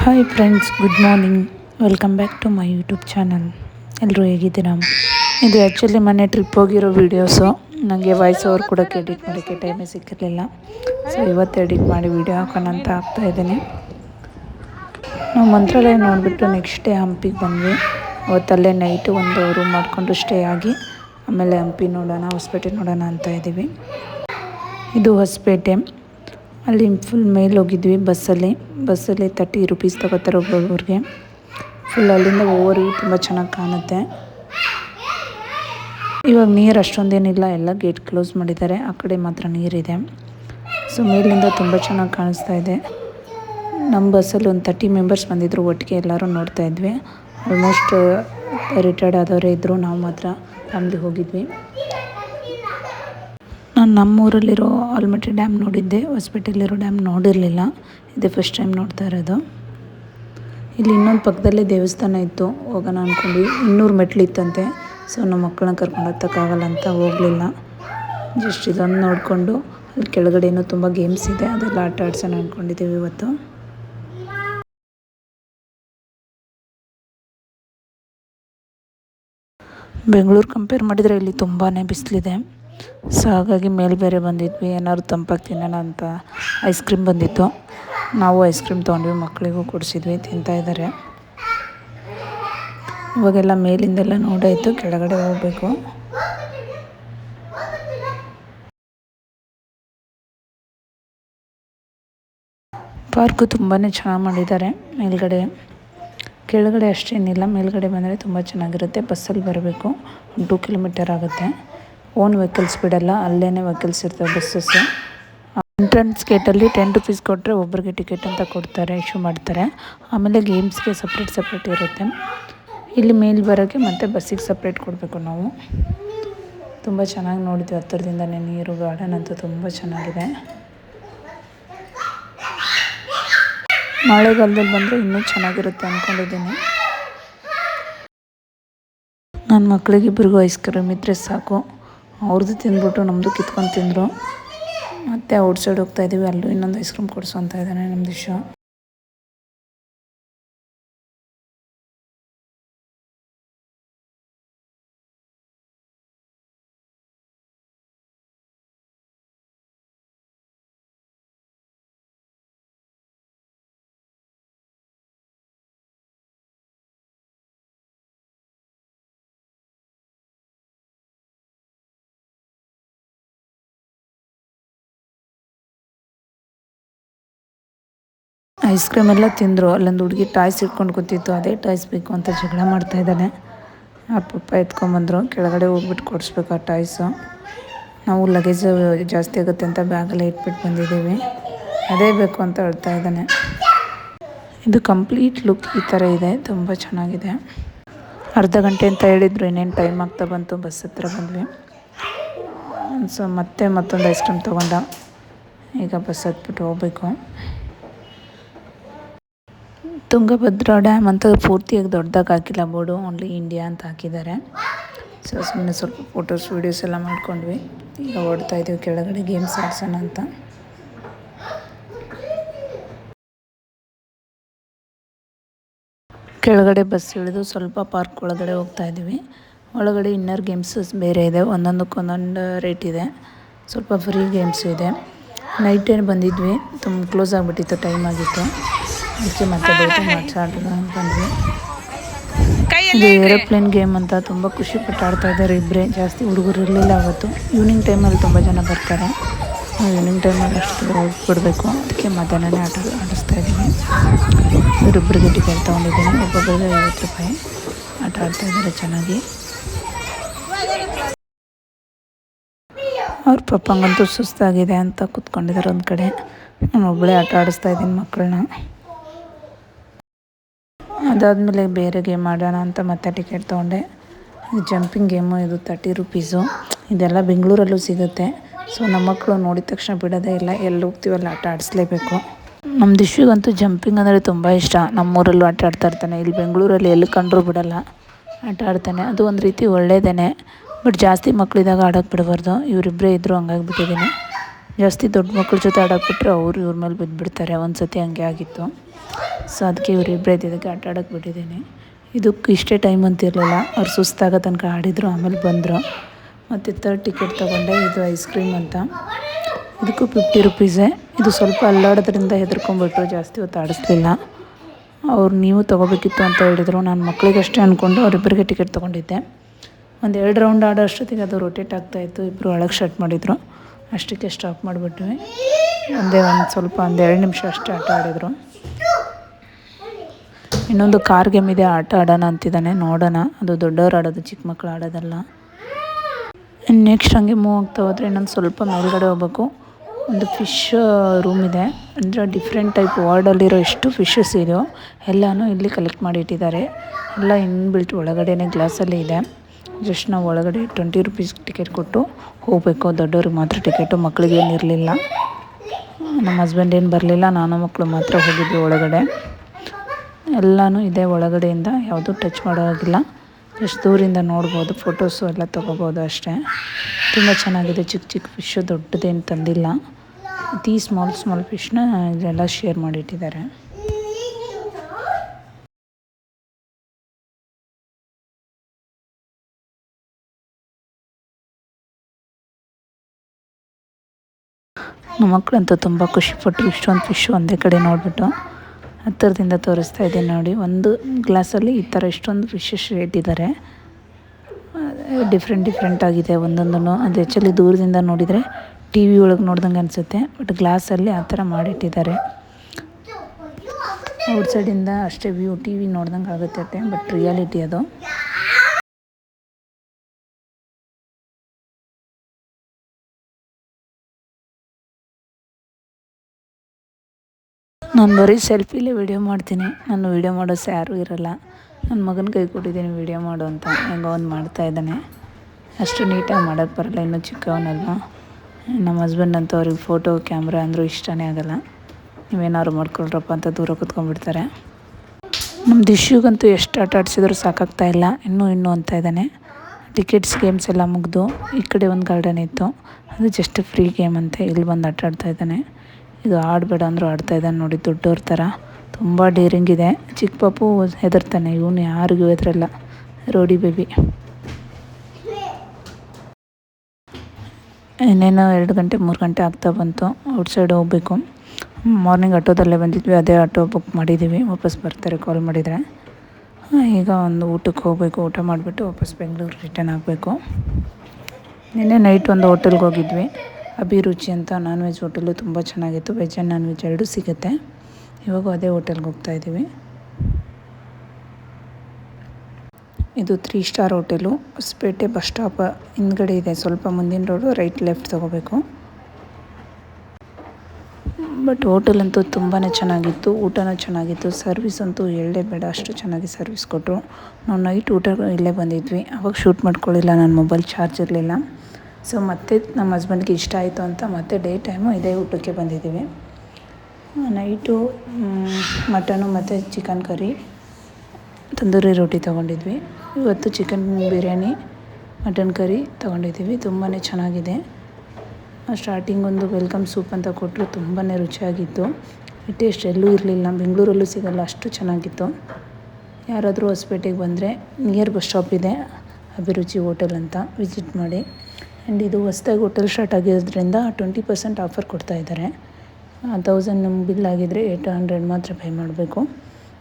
Hi friends good morning welcome back to my YouTube channel ಎಲ್ಲರೂ ಹೇಗಿದ್ದೀರಾ? ಇದು actually ಮೊನ್ನೆ ಟ್ರಿಪ್ ಹೋಗಿರೋ ವೀಡಿಯೋಸು ನನಗೆ ವಾಯ್ಸ್ ಓವರ್ ಕೂಡ ಎಡಿಟ್ ಮಾಡೋಕ್ಕೆ ಟೈಮೇ ಸಿಕ್ಕಿರಲಿಲ್ಲ. ಸೊ ಇವತ್ತು ಎಡಿಟ್ ಮಾಡಿ ವೀಡಿಯೋ ಹಾಕೋಣ ಅಂತ ಆಗ್ತಾ ಇದ್ದೀನಿ. ನಾವು ಮಂತ್ರಾಲಯ ನೋಡಿಬಿಟ್ಟು ನೆಕ್ಸ್ಟ್ ಡೇ ಹಂಪಿಗೆ ಬಂದ್ವಿ. ಅವತ್ತಲ್ಲೇ ನೈಟು ಒಂದು ರೂಮ್ ಮಾಡಿಕೊಂಡು ಸ್ಟೇ ಆಗಿ, ಆಮೇಲೆ ಹಂಪಿ ನೋಡೋಣ, ಹೊಸಪೇಟೆ ನೋಡೋಣ ಅಂತ ಇದ್ದೀವಿ. ಇದು ಹೊಸಪೇಟೆ. ಅಲ್ಲಿ ಫುಲ್ ಮೇಲೆ ಹೋಗಿದ್ವಿ ಬಸ್ಸಲ್ಲಿ ಬಸ್ಸಲ್ಲಿ ತರ್ಟಿ ರುಪೀಸ್ ತಗೋತಾರೆ ಒಬ್ಬೊಬ್ಬರಿಗೆ ಫುಲ್ ಅಲ್ಲಿಂದ ಓವರ್ ತುಂಬ ಚೆನ್ನಾಗಿ ಕಾಣುತ್ತೆ. ಇವಾಗ ನೀರು ಅಷ್ಟೊಂದೇನಿಲ್ಲ, ಎಲ್ಲ ಗೇಟ್ ಕ್ಲೋಸ್ ಮಾಡಿದ್ದಾರೆ. ಆ ಕಡೆ ಮಾತ್ರ ನೀರಿದೆ. ಸೊ ಮೇಲಿಂದ ತುಂಬ ಚೆನ್ನಾಗಿ ಕಾಣಿಸ್ತಾ ಇದೆ. ನಮ್ಮ ಬಸ್ಸಲ್ಲಿ ಒಂದು ತರ್ಟಿ ಮೆಂಬರ್ಸ್ ಬಂದಿದ್ದರು ಒಟ್ಟಿಗೆ ಎಲ್ಲರೂ ನೋಡ್ತಾ ಇದ್ವಿ. ಆಲ್ಮೋಸ್ಟ್ ರಿಟೈರ್ಡ್ ಆದವರೇ ಇದ್ದರು ನಾವು ಮಾತ್ರ ಫ್ಯಾಮ್ಲಿ ಹೋಗಿದ್ವಿ. ನಾನು ನಮ್ಮೂರಲ್ಲಿರೋ ಆಲ್ಮಟ್ಟಿ ಡ್ಯಾಮ್ ನೋಡಿದ್ದೆ. ಹೊಸಪೇಟೆಯಲ್ಲಿರೋ ಡ್ಯಾಮ್ ನೋಡಿರಲಿಲ್ಲ. ಇದೇ ಫಸ್ಟ್ ಟೈಮ್ ನೋಡ್ತಾ ಇರೋದು. ಇಲ್ಲಿ ಇನ್ನೊಂದು ಪಕ್ಕದಲ್ಲೇ ದೇವಸ್ಥಾನ ಇತ್ತು. ಹೋಗೋಣ ಅಂದ್ಕೊಂಡ್ವಿ ಇನ್ನೂರು ಮೆಟ್ಲು ಇತ್ತಂತೆ. ಸೊ ನಮ್ಮ ಮಕ್ಕಳನ್ನ ಕರ್ಕೊಂಡು ಹತ್ತಕ್ಕಾಗಲ್ಲ ಅಂತ ಹೋಗಲಿಲ್ಲ. ಜಸ್ಟ್ ಇದೊಂದು ನೋಡಿಕೊಂಡು ಅಲ್ಲಿ ಕೆಳಗಡೆನೂ ತುಂಬ ಗೇಮ್ಸ್ ಇದೆ. ಅದೆಲ್ಲ ಆಟ ಆಡ್ಸೋಣ ಅಂದ್ಕೊಂಡಿದ್ದೀವಿ ಇವತ್ತು. ಬೆಂಗಳೂರು ಕಂಪೇರ್ ಮಾಡಿದರೆ ಇಲ್ಲಿ ತುಂಬಾ ಬಿಸಿಲಿದೆ. ಸೊ ಹಾಗಾಗಿ ಮೇಲೆ ಬೇರೆ ಬಂದಿದ್ವಿ, ಏನಾದ್ರು ತಂಪಾಗಿ ತಿನ್ನೋಣ ಅಂತ ಐಸ್ ಕ್ರೀಮ್ ಬಂದಿತ್ತು. ನಾವು ಐಸ್ ಕ್ರೀಮ್ ತೊಗೊಂಡ್ವಿ ಮಕ್ಕಳಿಗೂ ಕೊಡಿಸಿದ್ವಿ ತಿಂತಾಯಿದ್ದಾರೆ ಇವಾಗೆಲ್ಲ ಮೇಲಿಂದೆಲ್ಲ ನೋಡಾಯಿತು, ಕೆಳಗಡೆ ಹೋಗಬೇಕು. ಪಾರ್ಕು ತುಂಬಾ ಚೆನ್ನಾಗಿ ಮಾಡಿದ್ದಾರೆ, ಮೇಲ್ಗಡೆ. ಕೆಳಗಡೆ ಅಷ್ಟೇನಿಲ್ಲ, ಮೇಲ್ಗಡೆ ಬಂದರೆ ತುಂಬ ಚೆನ್ನಾಗಿರುತ್ತೆ, ಬಸ್ಸಲ್ಲಿ ಬರಬೇಕು ಟೂ ಕಿಲೋಮೀಟರ್ ಆಗುತ್ತೆ. ಓನ್ ವೆಹಿಕಲ್ಸ್ ಬಿಡಲ್ಲ ಅಲ್ಲೇ ವೆಹಿಕಲ್ಸ್ ಇರ್ತವೆ ಬಸ್ಸಸ್ಸು ಎಂಟ್ರೆನ್ಸ್ ಗೇಟಲ್ಲಿ ಟೆನ್ ರುಪೀಸ್ ಕೊಟ್ಟರೆ ಒಬ್ಬರಿಗೆ ಟಿಕೆಟ್ ಅಂತ ಕೊಡ್ತಾರೆ ಇಶ್ಯೂ ಮಾಡ್ತಾರೆ. ಆಮೇಲೆ ಗೇಮ್ಸ್ಗೆ ಸಪ್ರೇಟ್ ಸಪ್ರೇಟ್ ಇರುತ್ತೆ. ಇಲ್ಲಿ ಮೇಲ್ ಬರೋಕ್ಕೆ ಮತ್ತು ಬಸ್ಸಿಗೆ ಸಪ್ರೇಟ್ ಕೊಡಬೇಕು ನಾವು. ತುಂಬ ಚೆನ್ನಾಗಿ ನೋಡಿದ್ವಿ ಹತ್ತಿರದಿಂದನೇ ನೀರು ಗಾರ್ಡನ್ ಅಂತೂ ತುಂಬ ಚೆನ್ನಾಗಿದೆ. ಮಳೆಗಾಲದಲ್ಲಿ ಬಂದರೆ ಇನ್ನೂ ಚೆನ್ನಾಗಿರುತ್ತೆ ಅಂದ್ಕೊಂಡಿದ್ದೀನಿ ನನ್ನ ಮಕ್ಕಳಿಗಿಬ್ಬರಿಗೂ ಐಸ್ ಕ್ರೀಮ್ ಇದ್ದರೆ ಸಾಕು. ಅವ್ರದ್ದು ತಿಂದ್ಬಿಟ್ಟು ನಮ್ಮದು ಕಿತ್ಕೊಂಡು ತಿಂದರು. ಮತ್ತೆ ಔಟ್ಸೈಡ್ ಹೋಗ್ತಾ ಇದ್ದೀವಿ, ಅಲ್ಲೂ ಇನ್ನೊಂದು ಐಸ್ ಕ್ರೀಮ್ ಕೊಡಿಸು ಅಂತ ಇದ್ದಾನೆ ನಮ್ಮ ದಿಶ ಐಸ್ ಕ್ರೀಮ್ ಎಲ್ಲ ತಿಂದರು. ಅಲ್ಲೊಂದು ಹುಡುಗಿ ಟಾಯ್ಸ್ ಇಟ್ಕೊಂಡು ಕೂತಿತ್ತು. ಅದೇ ಟಾಯ್ಸ್ ಬೇಕು ಅಂತ ಜಗಳ ಮಾಡ್ತಾ ಇದ್ದಾನೆ ಪಪ್ಪ ಎತ್ಕೊಂಬಂದರು ಕೆಳಗಡೆ ಹೋಗ್ಬಿಟ್ಟು ಕೊಡಿಸ್ಬೇಕು ಆ ಟಾಯ್ಸು. ನಾವು ಲಗೇಜ್ ಜಾಸ್ತಿ ಆಗುತ್ತೆ ಅಂತ ಬ್ಯಾಗಲ್ಲೇ ಇಟ್ಬಿಟ್ಟು ಬಂದಿದ್ದೀವಿ. ಅದೇ ಬೇಕು ಅಂತ ಹೇಳ್ತಾ ಇದ್ದಾನೆ. ಇದು ಕಂಪ್ಲೀಟ್ ಲುಕ್ ಈ ಥರ ಇದೆ. ತುಂಬ ಚೆನ್ನಾಗಿದೆ. ಅರ್ಧ ಗಂಟೆ ಅಂತ ಹೇಳಿದ್ರು. ಇನ್ನೇನು ಟೈಮ್ ಆಗ್ತಾ ಬಂತು. ಬಸ್ ಹತ್ರ ಬಂದ್ವಿ. ಸೊ ಮತ್ತೆ ಮತ್ತೊಂದು ಐಸ್ ಕ್ರೀಮ್ ತೊಗೊಂಡ. ಈಗ ಬಸ್ ಹತ್ಬಿಟ್ಟು ಹೋಗ್ಬೇಕು. ತುಂಗಭದ್ರಾ ಡ್ಯಾಮ್ ಅಂತ ಪೂರ್ತಿಯಾಗಿ ದೊಡ್ಡದಾಗಿ ಹಾಕಿಲ್ಲ. ಬೋರ್ಡು ಓನ್ಲಿ ಇಂಡಿಯಾ ಅಂತ ಹಾಕಿದ್ದಾರೆ. ಸೊ ಸುಮ್ಮನೆ ಸ್ವಲ್ಪ ಫೋಟೋಸ್ ವೀಡಿಯೋಸ್ ಎಲ್ಲ ಮಾಡ್ಕೊಂಡ್ವಿ. ಈಗ ಓಡ್ತಾ ಇದ್ದೀವಿ ಕೆಳಗಡೆ ಗೇಮ್ಸ್ ಆಡ್ಸೋಣ ಅಂತ. ಕೆಳಗಡೆ ಬಸ್ ಇಳಿದು ಸ್ವಲ್ಪ ಪಾರ್ಕ್ ಒಳಗಡೆ ಹೋಗ್ತಾ ಇದ್ದೀವಿ ಒಳಗಡೆ ಇನ್ನರ್ ಗೇಮ್ಸಸ್ ಬೇರೆ ಇದೆ. ಒಂದೊಂದಕ್ಕೆ ಒಂದೊಂದು ರೇಟ್ ಇದೆ. ಸ್ವಲ್ಪ ಫ್ರೀ ಗೇಮ್ಸ್ ಇದೆ. ನೈಟ್ ಏನು ಬಂದಿದ್ವಿ, ತುಂಬ ಕ್ಲೋಸ್ ಆಗಿಬಿಟ್ಟಿತ್ತು ಟೈಮ್ ಆಗಿತ್ತು. ಅದಕ್ಕೆ ಮತ್ತೆ ಡೇಟಿಂಗ್ ಇದು ಏರೋಪ್ಲೇನ್ ಗೇಮ್ ಅಂತ ತುಂಬ ಖುಷಿ ಪಟ್ಟು ಆಡ್ತಾ ಇದ್ದಾರೆ ಇಬ್ಬರೇ ಜಾಸ್ತಿ ಹುಡುಗರು ಇರಲಿಲ್ಲ ಅವತ್ತು. ಈವ್ನಿಂಗ್ ಟೈಮಲ್ಲಿ ತುಂಬ ಜನ ಬರ್ತಾರೆ. ಈವ್ನಿಂಗ್ ಟೈಮಲ್ಲಿ ಅಷ್ಟು ಹೋಗ್ಬಿಡ್ಬೇಕು. ಅದಕ್ಕೆ ಮಧ್ಯಾಹ್ನನೇ ಆಟ ಆಡಿಸ್ತಾ ಇದ್ದೀನಿ. ಇವರಿಬ್ಬರಿಗೆ ಟಿಕೆಟ್ ತೊಗೊಂಡಿದ್ದೀನಿ. ಒಬ್ಬೊಬ್ಬರಿಗೆ ಐವತ್ತು ರೂಪಾಯಿ. ಆಟ ಆಡ್ತಾ ಇದ್ದಾರೆ ಚೆನ್ನಾಗಿ. ಅವ್ರ ಪಪ್ಪಂಗಂತೂ ಸುಸ್ತಾಗಿದೆ ಅಂತ ಕೂತ್ಕೊಂಡಿದ್ದಾರೆ ಒಂದು ಕಡೆ. ನಾನು ಒಬ್ಬಳೇ ಆಟ ಆಡಿಸ್ತಾ ಇದ್ದೀನಿ ಮಕ್ಕಳನ್ನ. ಅದಾದಮೇಲೆ ಬೇರೆ ಗೇಮ್ ಆಡೋಣ ಅಂತ ಮತ್ತೆ ಟಿಕೆಟ್ ತೊಗೊಂಡೆ. ಜಂಪಿಂಗ್ ಗೇಮು ಇದು ತರ್ಟಿ ರುಪೀಸು. ಇದೆಲ್ಲ ಬೆಂಗಳೂರಲ್ಲೂ ಸಿಗುತ್ತೆ. ಸೊ ನಮ್ಮ ಮಕ್ಕಳು ನೋಡಿದ ತಕ್ಷಣ ಬಿಡೋದೇ ಇಲ್ಲ, ಎಲ್ಲಿ ಹೋಗ್ತೀವಲ್ಲ ಆಟ ಆಡಿಸ್ಲೇಬೇಕು. ನಮ್ಮ ದಿಶಿಗಂತೂ ಜಂಪಿಂಗ್ ಅಂದರೆ ತುಂಬ ಇಷ್ಟ. ನಮ್ಮೂರಲ್ಲೂ ಆಟ ಆಡ್ತಾ ಇರ್ತಾನೆ. ಇಲ್ಲಿ ಬೆಂಗಳೂರಲ್ಲಿ ಎಲ್ಲಿ ಕಂಡ್ರೂ ಬಿಡೋಲ್ಲ. ಆಟ ಆಡ್ತಾನೆ. ಅದು ಒಂದು ರೀತಿ ಒಳ್ಳೆಯದೇ ಬಟ್ ಜಾಸ್ತಿ ಮಕ್ಕಳಿದಾಗ ಆಡೋಕ್ಕೆ ಬಿಡಬಾರ್ದು. ಇವರಿಬ್ಬರೇ ಇದ್ದರು ಹಂಗಾಗ್ಬಿಟ್ಟಿದ್ದೀನಿ ಜಾಸ್ತಿ ದೊಡ್ಡ ಮಕ್ಕಳ ಜೊತೆ ಆಡೋಕೆ ಬಿಟ್ಟರೆ ಅವರು ಇವ್ರ ಮೇಲೆ ಬಿದ್ದುಬಿಡ್ತಾರೆ ಒಂದು ಸತಿ ಹಂಗೆ ಆಗಿತ್ತು. ಸೊ ಅದಕ್ಕೆ ಇವರಿಬ್ಬರೇ ಇದ್ದಿದ್ದಕ್ಕೆ ಆಟ ಬಿಟ್ಟಿದ್ದೀನಿ. ಇದಕ್ಕೆ ಇಷ್ಟೇ ಟೈಮ್ ಅಂತಿರಲಿಲ್ಲ ಅವ್ರು ಸುಸ್ತಾಗೋ ತನಕ ಆಡಿದರು, ಆಮೇಲೆ ಬಂದರು. ಮತ್ತು ತರ್ಡ್ ಟಿಕೆಟ್ ತೊಗೊಂಡೆ, ಇದು ಐಸ್ ಕ್ರೀಮ್ ಅಂತ. ಇದಕ್ಕೂ ಫಿಫ್ಟಿ ರುಪೀಸೇ ಇದು ಸ್ವಲ್ಪ ಅಲ್ಲಾಡೋದ್ರಿಂದ ಹೆದರ್ಕೊಂಬಿಟ್ರು ಜಾಸ್ತಿ ಹೊತ್ತು ಆಡಿಸ್ಲಿಲ್ಲ. ಅವ್ರು ನೀವು ತೊಗೋಬೇಕಿತ್ತು ಅಂತ ಹೇಳಿದರು. ನಾನು ಮಕ್ಕಳಿಗಷ್ಟೇ ಅಂದ್ಕೊಂಡು ಅವರಿಬ್ಬರಿಗೆ ಟಿಕೆಟ್ ತೊಗೊಂಡಿದ್ದೆ. ಒಂದು ಎರಡು ರೌಂಡ್ ಆಡೋ ಅಷ್ಟೊತ್ತಿಗೆ ಅದು ರೊಟೇಟ್ ಆಗ್ತಾಯಿತ್ತು ಇಬ್ಬರು ಒಳಗೆ ಶರ್ಟ್ ಮಾಡಿದರು. ಅಷ್ಟಕ್ಕೆ ಸ್ಟಾಪ್ ಮಾಡಿಬಿಟ್ವಿ. ಒಂದೇ ಒಂದು ಸ್ವಲ್ಪ ಒಂದು ಎರಡು ನಿಮಿಷ ಅಷ್ಟೇ ಆಟ ಆಡಿದರು. ಇನ್ನೊಂದು ಕಾರ್ ಗೇಮ್ ಇದೆ, ಆಟ ಆಡೋಣ ಅಂತಿದ್ದಾನೆ. ನೋಡೋಣ. ಅದು ದೊಡ್ಡವ್ರು ಆಡೋದು, ಚಿಕ್ಕ ಮಕ್ಕಳು ಆಡೋದಲ್ಲ. ನೆಕ್ಸ್ಟ್ ಹಂಗೆ ಮೂವ್ ಆಗ್ತಾ ಹೋದರೆ ಇನ್ನೊಂದು ಸ್ವಲ್ಪ ಮೇಲ್ಗಡೆ ಹೋಗ್ಬೇಕು. ಒಂದು ಫಿಶ್ ರೂಮ್ ಇದೆ. ಅಂದರೆ ಡಿಫ್ರೆಂಟ್ ಟೈಪ್ ವಾರ್ಡಲ್ಲಿರೋ ಎಷ್ಟು ಫಿಶಸ್ ಇದೆಯೋ, ಎಲ್ಲನೂ ಇಲ್ಲಿ ಕಲೆಕ್ಟ್ ಮಾಡಿ ಇಟ್ಟಿದ್ದಾರೆ. ಎಲ್ಲ ಇನ್ಬಿಲ್ಟ್ ಒಳಗಡೆನೇ ಗ್ಲಾಸಲ್ಲಿ ಇದೆ. ಜಸ್ಟ್ ನಾವು ಒಳಗಡೆ ಟ್ವೆಂಟಿ ರುಪೀಸ್ ಟಿಕೆಟ್ ಕೊಟ್ಟು ಹೋಗಬೇಕು. ದೊಡ್ಡವ್ರಿಗೆ ಮಾತ್ರ ಟಿಕೆಟು ಮಕ್ಕಳಿಗೆ ಇರಲಿಲ್ಲ. ನಮ್ಮ ಹಸ್ಬೆಂಡ್ ಏನು ಬರಲಿಲ್ಲ, ನಾನು ಮಕ್ಕಳು ಮಾತ್ರ ಹೋಗಿದ್ವಿ ಒಳಗಡೆ. ಎಲ್ಲನೂ ಇದೆ ಒಳಗಡೆಯಿಂದ ಯಾವುದೂ ಟಚ್ ಮಾಡೋವಾಗಿಲ್ಲ ಎಷ್ಟು ದೂರಿಂದ ನೋಡ್ಬೋದು ಫೋಟೋಸು ಎಲ್ಲ ತೊಗೋಬೋದು ಅಷ್ಟೇ. ತುಂಬ ಚೆನ್ನಾಗಿದೆ, ಚಿಕ್ಕ ಚಿಕ್ಕ ಫಿಶ್ಶು ದೊಡ್ಡದೇನು ತಂದಿಲ್ಲ. ಅತಿ ಸ್ಮಾಲ್ ಸ್ಮಾಲ್ ಫಿಶ್ನ ಇದೆಲ್ಲ ಶೇರ್ ಮಾಡಿಟ್ಟಿದ್ದಾರೆ. ನಮ್ಮ ಮಕ್ಕಳಂತೂ ತುಂಬ ಖುಷಿಪಟ್ಟು ಇಷ್ಟೊಂದು ಫಿಶ್ ಒಂದೇ ಕಡೆ ನೋಡಿಬಿಟ್ಟು ಹತ್ತಿರದಿಂದ ತೋರಿಸ್ತಾ ಇದ್ದೀನಿ ನೋಡಿ. ಒಂದು ಗ್ಲಾಸಲ್ಲಿ ಈ ಥರ ಇಷ್ಟೊಂದು ಫಿಶಸ್ ಇಟ್ಟಿದ್ದಾರೆ ಡಿಫ್ರೆಂಟ್ ಡಿಫ್ರೆಂಟ್ ಆಗಿದೆ ಒಂದೊಂದನ್ನು. ಅದು ಆ್ಯಕ್ಚುಲಿ ದೂರದಿಂದ ನೋಡಿದರೆ ಟಿ ವಿ ಒಳಗೆ ನೋಡ್ದಂಗೆ ಅನಿಸುತ್ತೆ. ಬಟ್ ಗ್ಲಾಸಲ್ಲಿ ಆ ಥರ ಮಾಡಿಟ್ಟಿದ್ದಾರೆ. ಔಟ್ಸೈಡಿಂದ ಅಷ್ಟೇ ವ್ಯೂ ಟಿ ವಿ ನೋಡ್ದಂಗೆ ಆಗುತ್ತೆ ಬಟ್ ರಿಯಾಲಿಟಿ ಅದು. ನಾನು ಬರೀ ಸೆಲ್ಫಿಲೇ ವಿಡಿಯೋ ಮಾಡ್ತೀನಿ. ನಾನು ವಿಡಿಯೋ ಮಾಡೋಸ ಯಾರೂ ಇರೋಲ್ಲ. ನನ್ನ ಮಗನ ಕೈ ಕೊಟ್ಟಿದ್ದೀನಿ ವಿಡಿಯೋ ಮಾಡು ಅಂತ ಹೆಂಗೋ ಒಂದು ಮಾಡ್ತಾ ಇದ್ದಾನೆ. ಅಷ್ಟು ನೀಟಾಗಿ ಮಾಡೋಕ್ಕೆ ಬರಲ್ಲ, ಇನ್ನೂ ಚಿಕ್ಕವನಲ್ಲ ನಮ್ಮ ಹಸ್ಬೆಂಡ್ ಅಂತ ಅವ್ರಿಗೆ ಫೋಟೋ ಕ್ಯಾಮ್ರಾ ಅಂದರೂ ಇಷ್ಟನೇ ಆಗಲ್ಲ. ನೀವೇನಾದ್ರು ಮಾಡ್ಕೊಳ್ರಪ್ಪ ಅಂತ ದೂರ ಕೂತ್ಕೊಂಡ್ಬಿಡ್ತಾರೆ. ನಮ್ಮ ದಿಶುಗಂತೂ ಎಷ್ಟು ಆಟ ಆಡಿಸಿದ್ರು ಸಾಕಾಗ್ತಾ ಇಲ್ಲ. ಇನ್ನೂ ಇನ್ನೂ ಅಂತ ಇದ್ದಾನೆ. ಟಿಕೆಟ್ಸ್ ಗೇಮ್ಸ್ ಎಲ್ಲ ಮುಗಿದು ಈ ಕಡೆ ಒಂದು ಗಾರ್ಡನ್ ಇತ್ತು. ಅದು ಜಸ್ಟ್ ಫ್ರೀ ಗೇಮ್ ಅಂತೆ. ಇಲ್ಲಿ ಬಂದು ಆಟ ಆಡ್ತಾ ಇದ್ದಾನೆ. ಇದು ಆಡಬೇಡ ಅಂದರೂ ಆಡ್ತಾ ಇದ್ದಾನೆ ನೋಡಿ, ದೊಡ್ಡವ್ರ ಥರ. ತುಂಬ ಡೇರಿಂಗ್ ಇದೆ. ಚಿಕ್ಕ ಪಾಪು ಹೆದರ್ತಾನೆ, ಇವನು ಯಾರಿಗೂ ಹೆದರಲ್ಲ. ರೋಡಿ ಬೇಬಿ. ಇನ್ನೇನೋ ಎರಡು ಗಂಟೆ, ಮೂರು ಗಂಟೆ ಆಗ್ತಾ ಬಂತು. ಔಟ್ಸೈಡ್ ಹೋಗಬೇಕು. ಮಾರ್ನಿಂಗ್ ಆಟೋದಲ್ಲೇ ಬಂದಿದ್ವಿ, ಅದೇ ಆಟೋ ಬುಕ್ ಮಾಡಿದ್ದೀವಿ. ವಾಪಸ್ ಬರ್ತಾರೆ, ಕಾಲ್ ಮಾಡಿದರೆ. ಈಗ ಒಂದು ಊಟಕ್ಕೆ ಹೋಗಬೇಕು, ಊಟ ಮಾಡಿಬಿಟ್ಟು ವಾಪಸ್ ಬೆಂಗಳೂರು ರಿಟರ್ನ್ ಆಗಬೇಕು. ನಿನ್ನೆ ನೈಟ್ ಒಂದು ಹೋಟೆಲ್ಗೆ ಹೋಗಿದ್ವಿ. ಅಭಿರುಚಿ ಅಂತ ನಾನ್ ವೆಜ್ ಹೋಟೆಲು ತುಂಬ ಚೆನ್ನಾಗಿತ್ತು. ವೆಜ್ ಆ್ಯಂಡ್ ನಾನ್ ವೆಜ್ ಎರಡೂ ಸಿಗುತ್ತೆ. ಇವಾಗ ಅದೇ ಹೋಟೆಲ್ಗೆ ಹೋಗ್ತಾ ಇದ್ದೀವಿ. ಇದು three star hotel Hosapete bus stop ಹಿಂದ್ಗಡೆ ಇದೆ. ಸ್ವಲ್ಪ ಮುಂದಿನ ರೋಡು ರೈಟ್ ಲೆಫ್ಟ್ ತೊಗೋಬೇಕು. ಬಟ್ ಹೋಟೆಲ್ ಅಂತೂ ತುಂಬಾ ಚೆನ್ನಾಗಿತ್ತು. ಊಟನೂ ಚೆನ್ನಾಗಿತ್ತು. ಸರ್ವಿಸ್ ಅಂತೂ ಎಳ್ಳೇ ಬೇಡ. ಅಷ್ಟು ಚೆನ್ನಾಗಿ ಸರ್ವಿಸ್ ಕೊಟ್ಟರು ನಾವು ನೈಟ್ ಊಟ ಇಲ್ಲೇ ಬಂದಿದ್ವಿ. ಅವಾಗ ಶೂಟ್ ಮಾಡ್ಕೊಳ್ಳಿಲ್ಲ ನನ್ನ ಮೊಬೈಲ್ ಚಾರ್ಜ್ ಇರಲಿಲ್ಲ. ಸೊ ಮತ್ತೆ ನಮ್ಮ ಹಸ್ಬೆಂಡ್ಗೆ ಇಷ್ಟ ಆಯಿತು ಅಂತ ಮತ್ತೆ ಡೇ ಟೈಮು ಇದೇ ಊಟಕ್ಕೆ ಬಂದಿದ್ದೀವಿ. ನೈಟು ಮಟನು ಮತ್ತು ಚಿಕನ್ ಕರಿ ತಂದೂರಿ ರೋಟಿ ತೊಗೊಂಡಿದ್ವಿ. ಇವತ್ತು ಚಿಕನ್ ಬಿರಿಯಾನಿ ಮಟನ್ ಕರಿ ತೊಗೊಂಡಿದ್ದೀವಿ. ತುಂಬಾ ಚೆನ್ನಾಗಿದೆ. ಸ್ಟಾರ್ಟಿಂಗ್ ಒಂದು ವೆಲ್ಕಮ್ ಸೂಪ್ ಅಂತ ಕೊಟ್ಟರು ತುಂಬಾ ರುಚಿಯಾಗಿತ್ತು. ಟೇಸ್ಟ್ ಎಲ್ಲೂ ಇರಲಿಲ್ಲ. ಬೆಂಗಳೂರಲ್ಲೂ ಸಿಗಲ್ಲ. ಅಷ್ಟು ಚೆನ್ನಾಗಿತ್ತು. ಯಾರಾದರೂ ಹೊಸಪೇಟೆಗೆ ಬಂದರೆ ನಿಯರ್ ಬಸ್ ಸ್ಟಾಪ್ ಇದೆ. ಅಭಿರುಚಿ ಹೋಟೆಲ್ ಅಂತ ವಿಸಿಟ್ ಮಾಡಿ. ಆ್ಯಂಡ್ ಇದು ಹೊಸ್ದಾಗಿ ಹೋಟೆಲ್ ಸ್ಟಾರ್ಟ್ ಆಗಿರೋದ್ರಿಂದ ಟ್ವೆಂಟಿ ಪರ್ಸೆಂಟ್ ಆಫರ್ ಕೊಡ್ತಾ ಇದ್ದಾರೆ. ತೌಸಂಡ್ ನಮ್ಮ ಬಿಲ್ ಆಗಿದ್ದರೆ ಏಯ್ಟ್ ಹಂಡ್ರೆಡ್ ಮಾತ್ರ ಪೇ ಮಾಡಬೇಕು.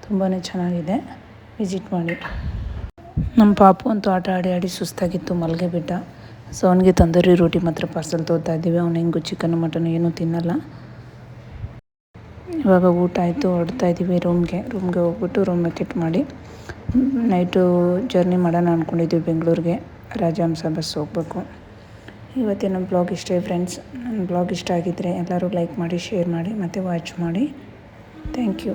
ತುಂಬಾ ಚೆನ್ನಾಗಿದೆ. ವಿಸಿಟ್ ಮಾಡಿ. ನಮ್ಮ ಪಾಪು ಅಂತೂ ಆಟ ಆಡಿ ಆಡಿ ಸುಸ್ತಾಗಿತ್ತು, ಮಲ್ಗೆ ಬಿಟ್ಟ. ಸೊ ಅವನಿಗೆ ತಂದೂರಿ ರೋಟಿ ಮಾತ್ರ ಪಾರ್ಸಲ್ ತೋರ್ತಾ ಇದ್ದೀವಿ. ಅವ್ನು ಹೆಂಗು ಚಿಕನ್ ಮಟನ್ ಏನೂ ತಿನ್ನಲ್ಲ. ಇವಾಗ ಊಟ ಆಯಿತು ಹೊಡ್ತಾ ಇದ್ದೀವಿ ರೂಮ್ಗೆ ರೂಮ್ಗೆ ಹೋಗ್ಬಿಟ್ಟು ರೂಮ್ ವೆಕೆಟ್ ಮಾಡಿ. ನೈಟು ಜರ್ನಿ ಮಾಡೋಣ ಅಂದ್ಕೊಂಡಿದ್ದೀವಿ ಬೆಂಗಳೂರಿಗೆ. ರಾಜಹಂಸ ಬಸ್ ಹೋಗಬೇಕು. ಇವತ್ತಿನ ಬ್ಲಾಗ್ ಇಷ್ಟೇ ಫ್ರೆಂಡ್ಸ್. ನನ್ನ ಬ್ಲಾಗ್ ಇಷ್ಟ ಆಗಿದ್ದರೆ ಎಲ್ಲರೂ ಲೈಕ್ ಮಾಡಿ, ಶೇರ್ ಮಾಡಿ, ಮತ್ತು ವಾಚ್ ಮಾಡಿ. Thank you